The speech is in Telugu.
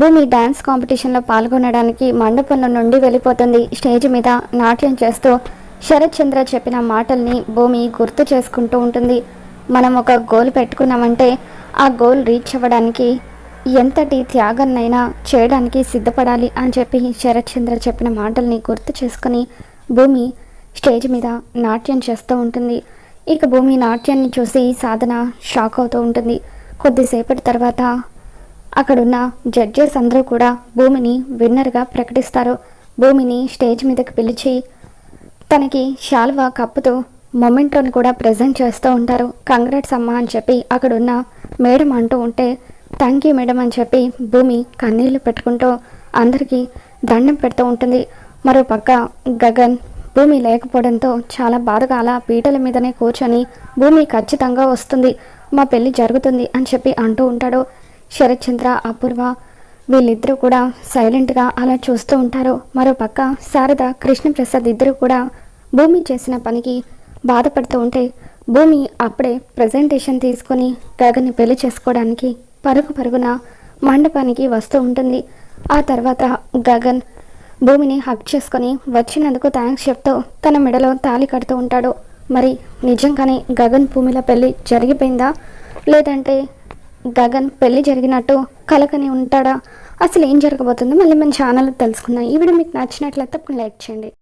భూమి డ్యాన్స్ కాంపిటీషన్లో పాల్గొనడానికి మండపంలో నుండి వెళ్ళిపోతుంది. స్టేజ్ మీద నాట్యం చేస్తూ శరత్ చంద్ర చెప్పిన మాటల్ని భూమి గుర్తు చేసుకుంటూ ఉంటుంది. మనం ఒక గోల్ పెట్టుకున్నామంటే ఆ గోల్ రీచ్ అవ్వడానికి ఎంతటి త్యాగన్నైనా చేయడానికి సిద్ధపడాలి అని చెప్పి శరత్ చంద్ర చెప్పిన మాటల్ని గుర్తు చేసుకుని భూమి స్టేజ్ మీద నాట్యం చేస్తూ ఉంటుంది. ఇక భూమి నాట్యాన్ని చూసి సాధన షాక్ అవుతూ ఉంటుంది. కొద్దిసేపటి తర్వాత అక్కడున్న జడ్జెస్ అందరూ కూడా భూమిని విన్నర్గా ప్రకటిస్తారు. భూమిని స్టేజ్ మీదకి పిలిచి తనకి శాల్వా కప్పుతో మొమెంటోని కూడా ప్రజెంట్ చేస్తూ ఉంటారు. కంగ్రాట్స్ అమ్మ అని చెప్పి అక్కడున్న మేడం అంటూ ఉంటే థ్యాంక్ యూ మేడం అని చెప్పి భూమి కన్నీళ్ళు పెట్టుకుంటూ అందరికీ దండం పెడుతూ ఉంటుంది. మరో పక్క గగన్ భూమి లేకపోవడంతో చాలా బాధగా అలా పీటల మీదనే కూర్చొని భూమి ఖచ్చితంగా వస్తుంది. మా పెళ్ళి జరుగుతుంది అని చెప్పి అంటూ ఉంటాడు. శరత్చంద్ర అపూర్వ వీళ్ళిద్దరూ కూడా సైలెంట్గా అలా చూస్తూ ఉంటారు. మరో పక్క శారద కృష్ణప్రసాద్ ఇద్దరు కూడా భూమి చేసిన పనికి బాధపడుతూ ఉంటే భూమి అప్పుడే ప్రజెంటేషన్ తీసుకొని గగన్ని పెళ్ళి చేసుకోవడానికి పరుగు పరుగున మండపానికి వస్తూ ఉంటుంది. ఆ తర్వాత గగన్ భూమిని హక్ చేసుకొని వచ్చినందుకు థ్యాంక్స్ చెప్తూ తన మెడలో తాళి కడుతూ ఉంటాడు. మరి నిజంగానే గగన్ భూమిల పెళ్ళి జరిగిపోయిందా? లేదంటే గగన్ పెళ్ళి జరిగినట్టు కలకని ఉంటాడా? అసలు ఏం జరగబోతుందో మళ్ళీ మన ఛానల్ తెలుసుకుందాం. ఈ వీడియో మీకు నచ్చినట్లయితే లైక్ చేయండి.